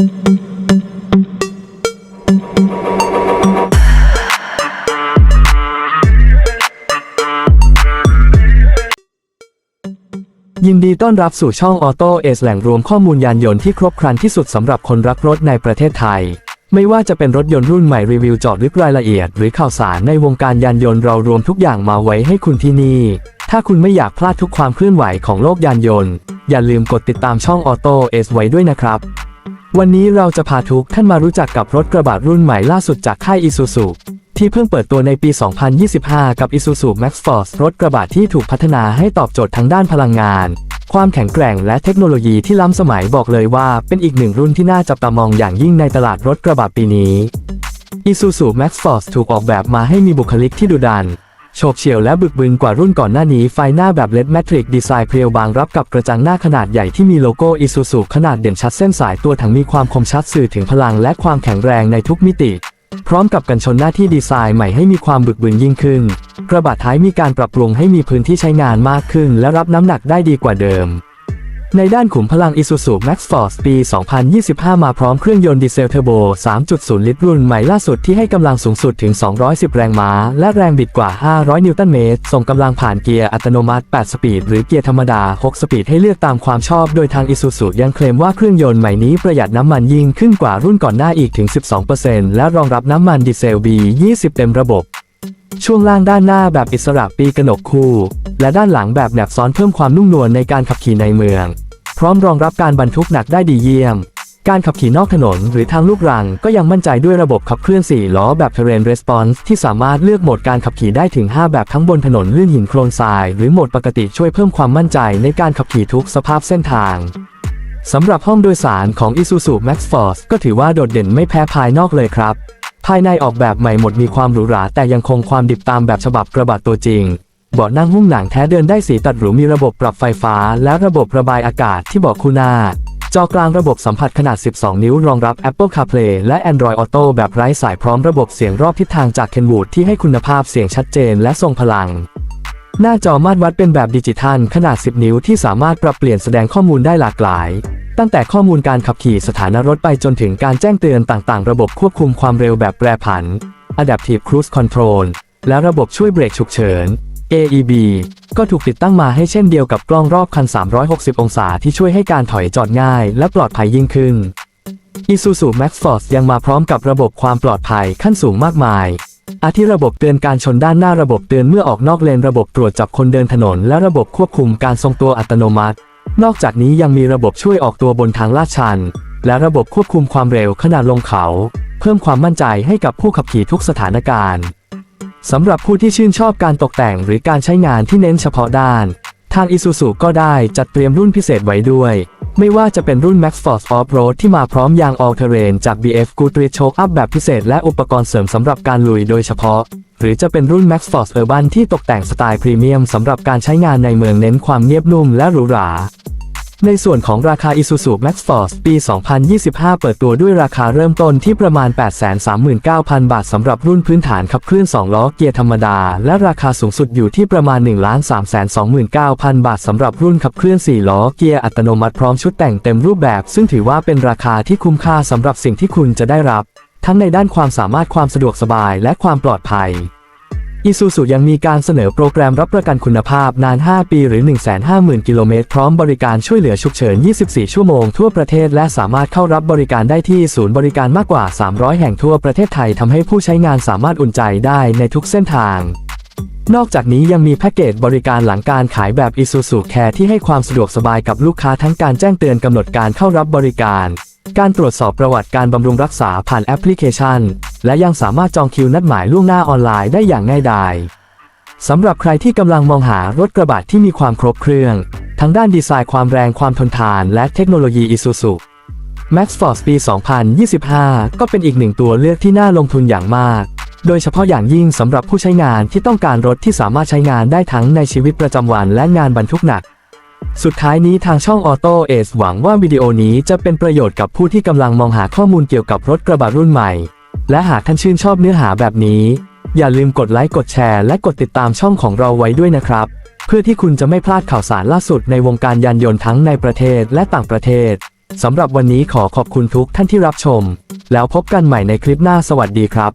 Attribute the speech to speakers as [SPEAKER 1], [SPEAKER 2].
[SPEAKER 1] ยินดีต้อนรับสู่ช่องออโต้เอสแหล่งรวมข้อมูลยานยนต์ที่ครบครันที่สุดสำหรับคนรักรถในประเทศไทย ไม่ว่าจะเป็นรถยนต์รุ่นใหม่รีวิวจาะลึกรายละเอียด หรือข่าวสารในวงการยานยนต์เรารวมทุกอย่างมาไว้ให้คุณที่นี่ ถ้าคุณไม่อยากพลาดทุกความเคลื่อนไหวของโลกยานยนต์ อย่าลืมกดติดตามช่องออโต้เอสไว้ด้วยนะครับ วันนี้เราจะพาทุกท่านมารู้จักกับรถกระบะรุ่นใหม่ล่าสุดจากค่าย Isuzu ที่เพิ่งเปิดตัวในปี 2025 กับ Isuzu Max Force รถกระบะที่ถูกพัฒนาให้ตอบโจทย์ทั้งด้านพลังงาน ความแข็งแกร่งและเทคโนโลยีที่ล้ำสมัยบอกเลยว่าเป็นอีกหนึ่งรุ่นที่น่าจับตามองอย่างยิ่งในตลาดรถกระบะปีนี้ Isuzu Max Force ถูกออกแบบมาให้มีบุคลิกที่ดุดัน โฉบเฉี่ยวและบึกบึนกว่ารุ่นก่อนหน้านี้ไฟหน้าแบบเลดแมทริกดีไซน์เพรียวบางรับกับกระจังหน้าขนาดใหญ่ที่มีโลโก้อิซูซุขนาดเด่นชัดเส้นสายตัวถังมีความคมชัดสื่อถึงพลังและความแข็งแรงในทุกมิติ พร้อมกับกันชนหน้าที่ดีไซน์ใหม่ให้มีความบึกบึนยิ่งขึ้น กระบะท้ายมีการปรับปรุงให้มีพื้นที่ใช้งานมากขึ้น และรับน้ำหนักได้ดีกว่าเดิม ในด้านขุมพลัง Isuzu Max Force ปี 2025 มาพร้อมเครื่องยนต์ดีเซลเทอร์โบ 3.0 ลิตรรุ่นใหม่ล่าสุดที่ให้กำลังสูงสุดถึง 210 แรงม้า และแรงบิดกว่า 500 นิวตันเมตร ส่งกำลังผ่านเกียร์อัตโนมัติ 8 สปีด หรือเกียร์ธรรมดา 6 สปีดให้เลือกตามความชอบ โดยทาง Isuzu ยังเคลมว่าเครื่องยนต์ใหม่นี้ประหยัดน้ำมันยิ่งขึ้นกว่ารุ่นก่อนหน้าอีกถึง 12%และรองรับน้ำมันดีเซล B20 เต็มระบบ ช่วงล่างด้านหน้าแบบอิสระปีกระหนกคู่ และด้านหลังแบบแหนบซ้อนเพิ่มความนุ่มนวลในการขับขี่ในเมือง พร้อมรองรับการบรรทุกหนักได้ดีเยี่ยม การขับขี่นอกถนนหรือทางลูกรังก็ยังมั่นใจด้วยระบบขับเคลื่อน 4 ล้อแบบ Terrain Response ที่สามารถเลือกโหมดการขับขี่ได้ถึง 5 แบบทั้งบนถนนลื่นหินโคลนทราย หรือโหมดปกติช่วยเพิ่มความมั่นใจในการขับขี่ทุกสภาพเส้นทางสำหรับห้องโดยสารของ Isuzu Max Force ก็ถือว่าโดดเด่นไม่แพ้ภายนอกเลยครับ ภายในออกแบบใหม่หมดมีความหรูหราแต่ยังคงความดิบตามแบบฉบับกระบะตัวจริงเบาะนั่งหุ้มหนังแท้เดินได้สีตัดหรูมีระบบปรับไฟฟ้า และระบบระบายอากาศที่เบาะคู่หน้า จอกลางระบบสัมผัสขนาด 12 นิ้ว รองรับ Apple CarPlay และ Android Auto แบบไร้สายพร้อมระบบเสียงรอบทิศทางจาก Kenwood ที่ให้คุณภาพเสียงชัดเจนและทรงพลัง หน้าจอมาตรวัดเป็นแบบดิจิทัลขนาด 10 นิ้วที่สามารถปรับเปลี่ยนแสดงข้อมูลได้หลากหลาย ตั้งแต่ข้อมูลการขับขี่สถานะรถไปจนถึงการแจ้งเตือนต่างๆ ระบบควบคุมความเร็วแบบแปรผัน Adaptive Cruise Control และระบบช่วยเบรกฉุกเฉิน AEB ก็ถูกติดตั้งมาให้เช่นเดียวกับกล้องรอบคัน 360 องศาที่ช่วยให้การถอยจอดง่ายและปลอดภัยยิ่งขึ้น Isuzu Max Force ยังมาพร้อมกับระบบความปลอดภัยขั้นสูงมากมาย อาทิระบบเตือนการชนด้านหน้าระบบเตือนเมื่อออกนอกเลนระบบตรวจจับคนเดินถนน และระบบควบคุมการทรงตัวอัตโนมัติ นอกจากนี้ยังมีระบบช่วยออกตัวบนทางลาดชัน และระบบควบคุมความเร็วขณะลงเขา เพิ่มความมั่นใจให้กับผู้ขับขี่ทุกสถานการณ์สำหรับผู้ที่ชื่นชอบการตกแต่งหรือการใช้งานที่เน้นเฉพาะด้าน ทาง Isuzu ก็ได้จัดเตรียมรุ่นพิเศษไว้ด้วย ไม่ว่าจะเป็นรุ่น Max Force Off-Road ที่มาพร้อมยาง All Terrain จาก BF Goodrich Choke Up แบบพิเศษ และอุปกรณ์เสริมสำหรับการลุยโดยเฉพาะ หรือจะเป็นรุ่น Max Force Urban ที่ตกแต่งสไตล์พรีเมียมสำหรับการใช้งานในเมืองเน้นความเงียบนุ่มและหรูหรา ในส่วนของราคา Isuzu Max Force ปี 2025 เปิดตัวด้วยราคาเริ่มต้นที่ประมาณ 839,000 บาทสำหรับรุ่นพื้นฐานขับเคลื่อน 2 ล้อเกียร์ธรรมดา และราคาสูงสุดอยู่ที่ประมาณ 1,329,000 บาทสำหรับรุ่นขับเคลื่อน 4 ล้อเกียร์อัตโนมัติพร้อมชุดแต่งเต็มรูปแบบ ซึ่งถือว่าเป็นราคาที่คุ้มค่าสำหรับสิ่งที่คุณจะได้รับ ทั้งในด้านความสามารถความสะดวกสบายและความปลอดภัย อีซูซูยังมีการเสนอโปรแกรมรับประกันคุณภาพนาน 5 ปีหรือ 150,000 กิโลเมตร พร้อมบริการช่วยเหลือฉุกเฉิน 24 ชั่วโมงทั่วประเทศ และสามารถเข้ารับบริการได้ที่ศูนย์บริการมากกว่า 300 แห่งทั่วประเทศไทยทำให้ผู้ใช้งานสามารถอุ่นใจได้ในทุกเส้นทาง นอกจากนี้ยังมีแพ็กเกจบริการหลังการขายแบบ Isuzu Care ที่ให้ความสะดวกสบายกับลูกค้าทั้งการแจ้งเตือนกำหนดการเข้ารับบริการ การตรวจสอบประวัติการบำรุงรักษาผ่านแอปพลิเคชัน และยังสามารถจองคิวนัดหมายล่วงหน้าออนไลน์ได้อย่างง่ายดายสำหรับใครที่กำลังมองหารถกระบะที่มีความครบเครื่อง ทั้งด้านดีไซน์ความแรงความทนทาน และเทคโนโลยี Isuzu Max Force ปี 2025 ก็เป็นอีกหนึ่งตัวเลือกที่น่าลงทุนอย่างมาก โดยเฉพาะอย่างยิ่งสำหรับผู้ใช้งานที่ต้องการรถที่สามารถใช้งานได้ทั้งในชีวิตประจำวันและงานบรรทุกหนัก สุดท้ายนี้ทางช่อง Auto a c e หวังว่าวิดีโอนี้จะเป็นประโยชน์กับผู้ที่กำลังมองหาข้อมูลเกี่ยวกับรถกระบะรุ่นใหม่ และหากท่านชื่นชอบเนื้อหาแบบนี้ อย่าลืมกดไลค์กดแชร์และกดติดตามช่องของเราไว้ด้วยนะครับ เพื่อที่คุณจะไม่พลาดข่าวสารล่าสุดในวงการยานยนต์ทั้งในประเทศและต่างประเทศสำหรับวันนี้ขอขอบคุณทุกท่านที่รับชม แล้วพบกันใหม่ในคลิปหน้าสวัสดีครับ